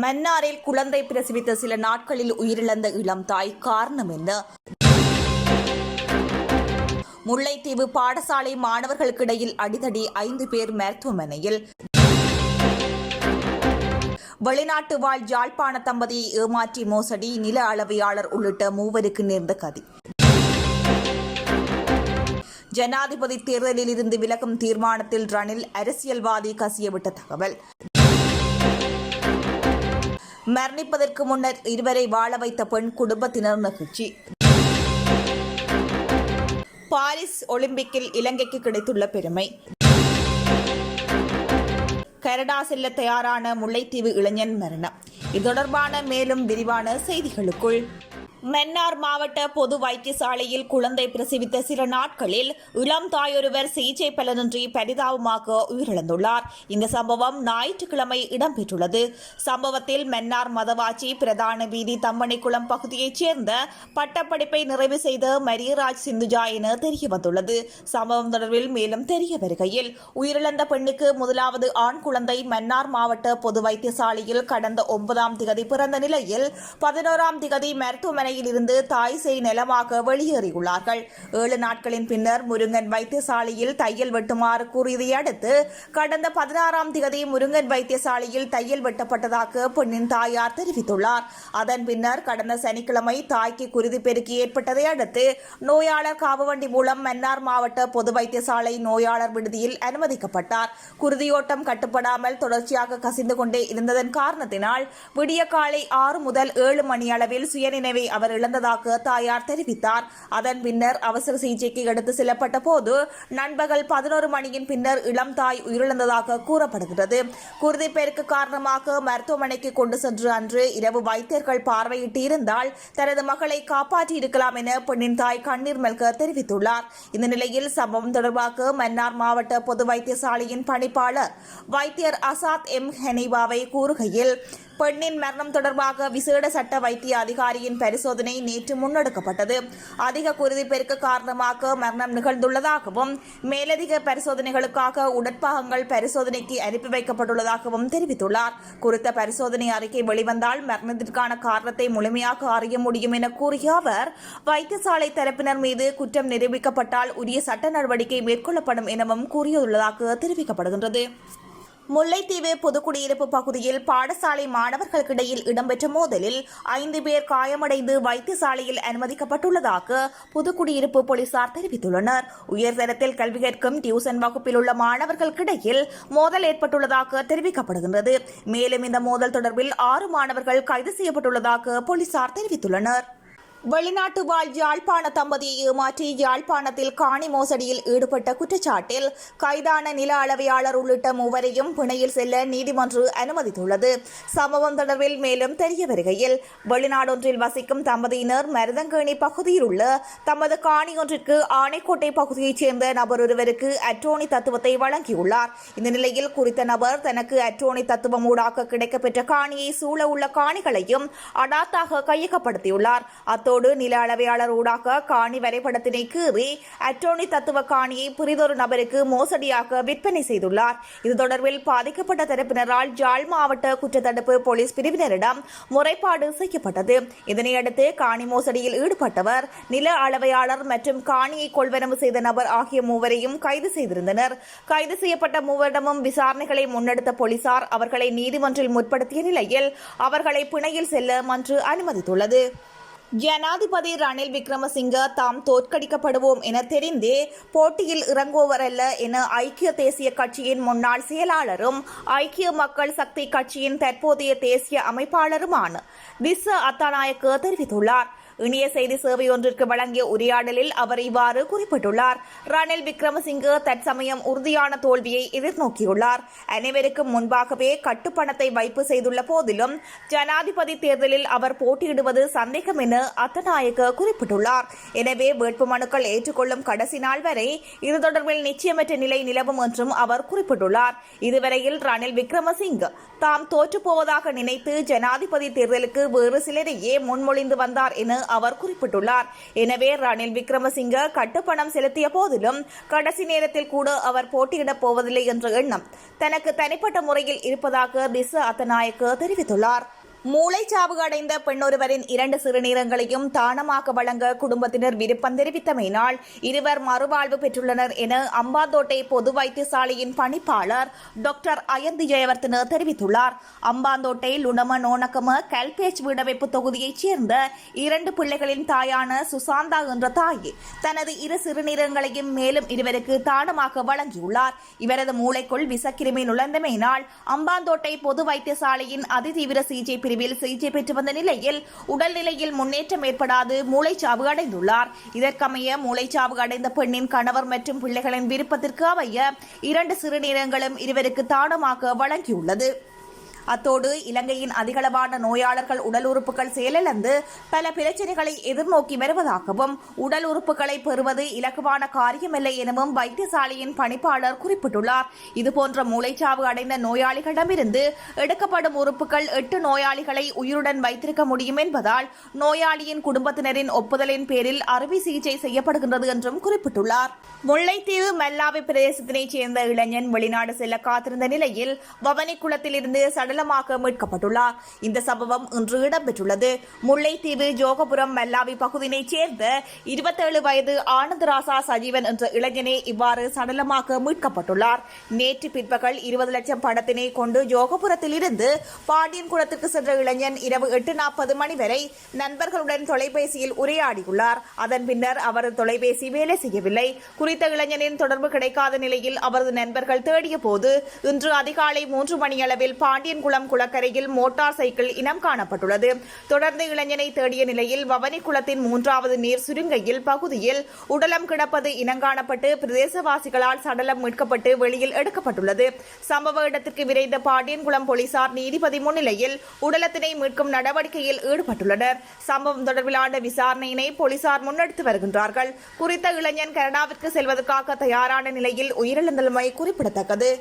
மன்னாரில் குழந்தை பிரசவித்த சில நாட்களில் உயிரிழந்த இளம் தாய் காரணம் என்ன? முல்லைத்தீவு பாடசாலை மாணவர்களுக்கிடையில் அடிதடி ஐந்து பேர் மருத்துவமனையில். வெளிநாட்டு வாழ் யாழ்ப்பாண தம்பதியை ஏமாற்றி மோசடி நில அளவையாளர் உள்ளிட்ட மூவருக்கு நேர்ந்த கதி. ஜனாதிபதி தேர்தலில் இருந்து விலகும் தீர்மானத்தில் ரணில் அரசியல்வாதி கசியவிட்ட தகவல். மரணிப்பதற்கு முன்னர் இருவரை வாழ வைத்த பெண் குடும்பத்தினர் மகிழ்ச்சி. பாரிஸ் ஒலிம்பிக்கில் இலங்கைக்கு கிடைத்துள்ள பெருமை. கனடா செல்ல தயாரான முல்லைத்தீவு இளைஞன் மரணம். இது தொடர்பான மேலும் விரிவான செய்திகளுக்குள். மன்னார் மாவட்ட பொது வைத்தியசாலையில் குழந்தை பிரசவித்த சில நாட்களில் இளம் தாயொருவர் சிகிச்சை பலனின்றி பரிதாபமாக உயிரிழந்துள்ளார். இந்த சம்பவம் ஞாயிற்றுக்கிழமை இடம்பெற்றுள்ளது. சம்பவத்தில் மன்னார் மதவாச்சி பிரதான வீதி தம்மணிக்குளம் பகுதியைச் சேர்ந்த பட்டப்படிப்பை நிறைவு செய்த மரியராஜ் சிந்துஜா என தெரியவந்துள்ளது. சம்பவம் தொடர்பில் மேலும் தெரிய வருகையில் உயிரிழந்த பெண்ணுக்கு முதலாவது ஆண் குழந்தை மன்னார் மாவட்ட பொது வைத்தியசாலையில் கடந்த ஒன்பதாம் திகதி பிறந்த நிலையில் பதினோராம் திகதி மருத்துவமனை மருத்துவமனையில் இருந்து தாய் சேய் நலமாக வெளியேறியுள்ளார்கள். ஏழு நாட்களின் பின்னர் முருங்கன் வைத்தியசாலையில் தையல் வெட்டுமாறு கூறியதை அடுத்து கடந்த பதினாறாம் தேதி முருங்கன் வைத்தியசாலையில் தையல் வெட்டப்பட்டதாக பெண்ணின் தாயார் தெரிவித்துள்ளார். அதன் பின்னர் கடந்த சனிக்கிழமை தாய்க்கு குருதி பெருக்கி ஏற்பட்டதை அடுத்து நோயாளர் காவவண்டி மூலம் மன்னார் மாவட்ட பொது வைத்தியசாலை நோயாளர் விடுதியில் அனுமதிக்கப்பட்டார். குருதியோட்டம் கட்டுப்படாமல் தொடர்ச்சியாக கசிந்து கொண்டே இருந்ததன் காரணத்தினால் விடிய காலை ஆறு முதல் ஏழு மணி அளவில் சுயநினைவை அவர் இழந்ததாக தாயார் தெரிவித்தார். அதன் பின்னர் அவசர சிகிச்சைக்கு எடுத்து செல்லப்பட்ட போது நண்பகல் பதினோரு மணியின் பின்னர் இளம் தாய் உயிரிழந்ததாக கூறப்படுகிறது. குருதிப்பெருக்கு காரணமாக மருத்துவமனைக்கு கொண்டு சென்று அன்று இரவு வைத்தியர்கள் பார்வையிட்டு இருந்தால் தனது மகளை காப்பாற்றி இருக்கலாம் என பெண்ணின் தாய் கண்ணீர் மல்க தெரிவித்துள்ளார். இந்த நிலையில் சம்பவம் தொடர்பாக மன்னார் மாவட்ட பொது வைத்தியசாலையின் பணிப்பாளர் வைத்தியர் அசாத் எம் ஹெனிவாவை கூறுகையில் பெண்ணின் மரணம் தொடர்பாக விசேட சட்ட வைத்திய அதிகாரியின் பரிசோதனை நேற்று முன்னெடுக்கப்பட்டது. அதிக குருதிப்பெருக்கு காரணமாக மரணம் நிகழ்ந்துள்ளதாகவும் மேலதிக பரிசோதனைகளுக்காக உடற்பாகங்கள் பரிசோதனைக்கு அனுப்பி வைக்கப்பட்டுள்ளதாகவும் தெரிவித்துள்ளார். குறித்த பரிசோதனை அறிக்கை வெளிவந்தால் மரணத்திற்கான காரணத்தை முழுமையாக அறிய முடியும் என கூறிய அவர் வைத்தியசாலை தரப்பினர் மீது குற்றம் நிரூபிக்கப்பட்டால் உரிய சட்ட நடவடிக்கை மேற்கொள்ளப்படும் எனவும் கூறியுள்ளதாக தெரிவிக்கப்படுகின்றது. முல்லைத்தீவு புதுக்குடியிருப்பு பகுதியில் பாடசாலை மாணவர்களுக்கிடையில் இடம்பெற்ற மோதலில் ஐந்து பேர் காயமடைந்து வைத்தியசாலையில் அனுமதிக்கப்பட்டுள்ளதாக புதுக்குடியிருப்பு போலீசார் தெரிவித்துள்ளனர். உயர்தரத்தில் கல்வி கற்கும் டியூசன் வகுப்பில் உள்ள மாணவர்களுக்கிடையில் மோதல் ஏற்பட்டுள்ளதாக தெரிவிக்கப்படுகின்றது. மேலும் இந்த மோதல் தொடர்பில் ஆறு மாணவர்கள் கைது செய்யப்பட்டுள்ளதாக போலீசார் தெரிவித்துள்ளனர். வெளிநாட்டு வாழ் யாழ்ப்பாண தம்பதியை ஏமாற்றி யாழ்ப்பாணத்தில் காணி மோசடியில் ஈடுபட்ட குற்றச்சாட்டில் கைதான நில அளவையாளர் உள்ளிட்ட மூவரையும் பிணையில் செல்ல நீதிமன்று அனுமதித்துள்ளது. சம்பவம் தொடர்பில் மேலும் தெரிய வருகையில் வெளிநாடொன்றில் வசிக்கும் தம்பதியினர் மருதங்கேணி பகுதியில் உள்ள தமது காணி ஒன்றிற்கு ஆணைக்கோட்டை பகுதியைச் சேர்ந்த நபர் ஒருவருக்கு அட்ரோனி தத்துவத்தை வழங்கியுள்ளார். இந்த நிலையில் குறித்த நபர் தனக்கு அட்ரோனி தத்துவம் ஊடாக கிடைக்கப்பெற்ற காணியை சூழ உள்ள காணிகளையும் அடாத்தாக கையகப்படுத்தியுள்ளார். அத்தோடு நில அளவையாளர் ஊடாக காணி வரைபடத்தினை கீறி அட்டோனி தத்துவ காணியை புரிதொரு நபருக்கு மோசடியாக விற்பனை செய்துள்ளார். இது தொடர்பில் பாதிக்கப்பட்ட தரப்பினரால் ஜாழ் மாவட்ட குற்றத்தடுப்பு போலீஸ் பிரிவினரிடம் முறைப்பாடு செய்யப்பட்டது. இதனையடுத்து காணி மோசடியில் ஈடுபட்டவர் நில அளவையாளர் மற்றும் காணியை கொள்வனவு செய்த நபர் ஆகிய மூவரையும் கைது செய்திருந்தனர். கைது செய்யப்பட்ட மூவரிடமும் விசாரணைகளை முன்னெடுத்த போலீசார் அவர்களை நீதிமன்றில் முற்படுத்திய நிலையில் அவர்களை பிணையில் செல்ல மன்று அனுமதித்துள்ளது. ஜனாதிபதி ரணில் விக்ரமசிங்க தாம் தோற்கடிக்கப்படுவோம் என தெரிந்தே போட்டியில் இறங்குவரல்ல என ஐக்கிய தேசிய கட்சியின் முன்னாள் செயலாளரும் ஐக்கிய மக்கள் சக்தி கட்சியின் தற்போதைய தேசிய அமைப்பாளருமான விச அத்தாநாயக்க தெரிவித்துள்ளார். இணைய செய்தி சேவை ஒன்றிற்கு வழங்கிய உரையாடலில் அவர் இவ்வாறு குறிப்பிட்டுள்ளார். ரணில் விக்ரமசிங்கே தற்சமயம் உறுதியான தோல்வியை எதிர்நோக்கியுள்ளார். அனைவருக்கும் முன்பாகவே கட்டுப்பணத்தை வைப்பு செய்துள்ள போதிலும் ஜனாதிபதி தேர்தலில் அவர் போட்டியிடுவது சந்தேகம் என அத்தநாயக்க குறிப்பிட்டுள்ளார். எனவே வேட்புமனுக்கள் ஏற்றுக்கொள்ளும் கடைசி நாள் வரை இது தொடர்பில் நிச்சயமற்ற நிலை நிலவும் என்றும் அவர் குறிப்பிட்டுள்ளார். இதுவரையில் ரணில் விக்ரமசிங்க தாம் தோற்றுப்போவதாக நினைத்து ஜனாதிபதி தேர்தலுக்கு வேறு சிலரையே முன்மொழிந்து வந்தார் என அவர் குறிப்பிட்டுள்ளார். எனவே ரணில் விக்ரமசிங்க கட்டுப்பணம் செலுத்திய போதிலும் கடைசி நேரத்தில் கூட அவர் போட்டியிடப் போவதில்லை என்ற எண்ணம் தனக்கு தனிப்பட்ட முறையில் இருப்பதாக திச அத்தநாயக்க தெரிவித்துள்ளார். மூளைச்சாவு அடைந்த பெண்ணொருவரின் இரண்டு சிறுநீரங்களையும் தானமாக வழங்க குடும்பத்தினர் விருப்பம் தெரிவித்தமையினால் இருவர் மறுவாழ்வு பெற்றுள்ளனர் என அம்பாந்தோட்டை பொது வைத்தியசாலையின் பணிப்பாளர் டாக்டர் அயந்தி ஜெயவர்த்தன தெரிவித்துள்ளார். அம்பாந்தோட்டை லுணம நோனக்கம கல்பேச் வீடமைப்பு தொகுதியைச் சேர்ந்த இரண்டு பிள்ளைகளின் தாயான சுசாந்தா என்ற தாய் தனது இரு சிறுநீரங்களையும் மேலும் இருவருக்கு தானமாக வழங்கியுள்ளார். இவரது மூளைக்குள் விசக்கிருமி நுழைந்தமையினால் அம்பாந்தோட்டை பொது வைத்தியசாலையின் அதிதீவிர சிகிச்சை பிரிவில் சிகிச்சை பெற்று வந்த நிலையில் உடல்நிலையில் முன்னேற்றம் ஏற்படாது மூளைச்சாவு அடைந்துள்ளார். இதற்கமைய மூளைச்சாவு அடைந்த பெண்ணின் கணவர் மற்றும் பிள்ளைகளின் விருப்பத்திற்கு அமைய இரண்டு சிறுநீரங்களும் இருவருக்கு தானமாக வழங்கியுள்ளது. அத்தோடு இலங்கையின் அதிகளவான நோயாளர்கள் உடல் உறுப்புகள் செயலிழந்து பல பிரச்சனைகளை எதிர்நோக்கி வருவதாகவும் உடல் உறுப்புகளை பெறுவது இலகுவான காரியமில்லை எனவும் வைத்தியசாலையின் பணிப்பாளர் குறிப்பிட்டுள்ளார். இதுபோன்ற மூளைச்சாவு அடைந்த நோயாளிகளிடமிருந்து எடுக்கப்படும் உறுப்புகள் எட்டு நோயாளிகளை உயிருடன் வைத்திருக்க முடியும் என்பதால் நோயாளியின் குடும்பத்தினரின் ஒப்புதலின் பேரில் அறுவை சிகிச்சை செய்யப்படுகின்றது என்றும் குறிப்பிட்டுள்ளார். முல்லைத்தீவு மல்லாவி பிரதேசத்தினைச் சேர்ந்த இளைஞன் வெளிநாடு செல்ல காத்திருந்த நிலையில் பவனிக்குளத்திலிருந்து சடலமாக மீட்கப்பட்டுள்ளார். இந்த சம்பவம் இன்று இடம்பெற்றுள்ளது. முல்லைத்தீவு ஜோகபுரம் மல்லாவி பகுதியினைச் சேர்ந்த இருபத்தேழு வயது ஆனந்தராசா சஜீவன் என்ற இளைஞனே இவ்வாறு சடலமாக மீட்கப்பட்டுள்ளார். நேற்று பிற்பகல் இருபது லட்சம் பணத்தினை கொண்டு ஜோகபுரத்தில் இருந்து பாண்டியன்குளத்திற்கு சென்ற இளைஞன் இரவு எட்டு நாற்பது மணி வரை நண்பர்களுடன் தொலைபேசியில் உரையாடியுள்ளார். அதன் பின்னர் அவரது தொலைபேசி வேலை செய்யவில்லை. குறித்த இளைஞனின் தொடர்பு கிடைக்காத நிலையில் அவரது நண்பர்கள் தேடிய போது இன்று அதிகாலை மூன்று மணியளவில் பாண்டியன் பாண்டியன்குளம் குளக்கரையில் மோட்டார் சைக்கிள் இனம் காணப்பட்டுள்ளது. தொடர்ந்து இளைஞனை தேடிய நிலையில் வவனி குளத்தின் மூன்றாவது நீர் சுருங்கையில் பகுதியில் உடலம் கிடப்பது இனங்காணப்பட்டு பிரதேசவாசிகளால் சடலம் மீட்கப்பட்டு வெளியில் எடுக்கப்பட்டுள்ளது. சம்பவ இடத்திற்கு விரைந்த பாண்டியன்குளம் போலீசார் நீதிபதி முன்னிலையில் உடலத்தினை மீட்கும் நடவடிக்கையில் ஈடுபட்டுள்ளனர். சம்பவம் தொடர்பிலான விசாரணையினை போலீசார் முன்னெடுத்து வருகின்றார்கள். குறித்த இளைஞன் கனடாவிற்கு செல்வதற்காக தயாரான நிலையில் உயிரிழந்தமை குறிப்பிடத்தக்கது.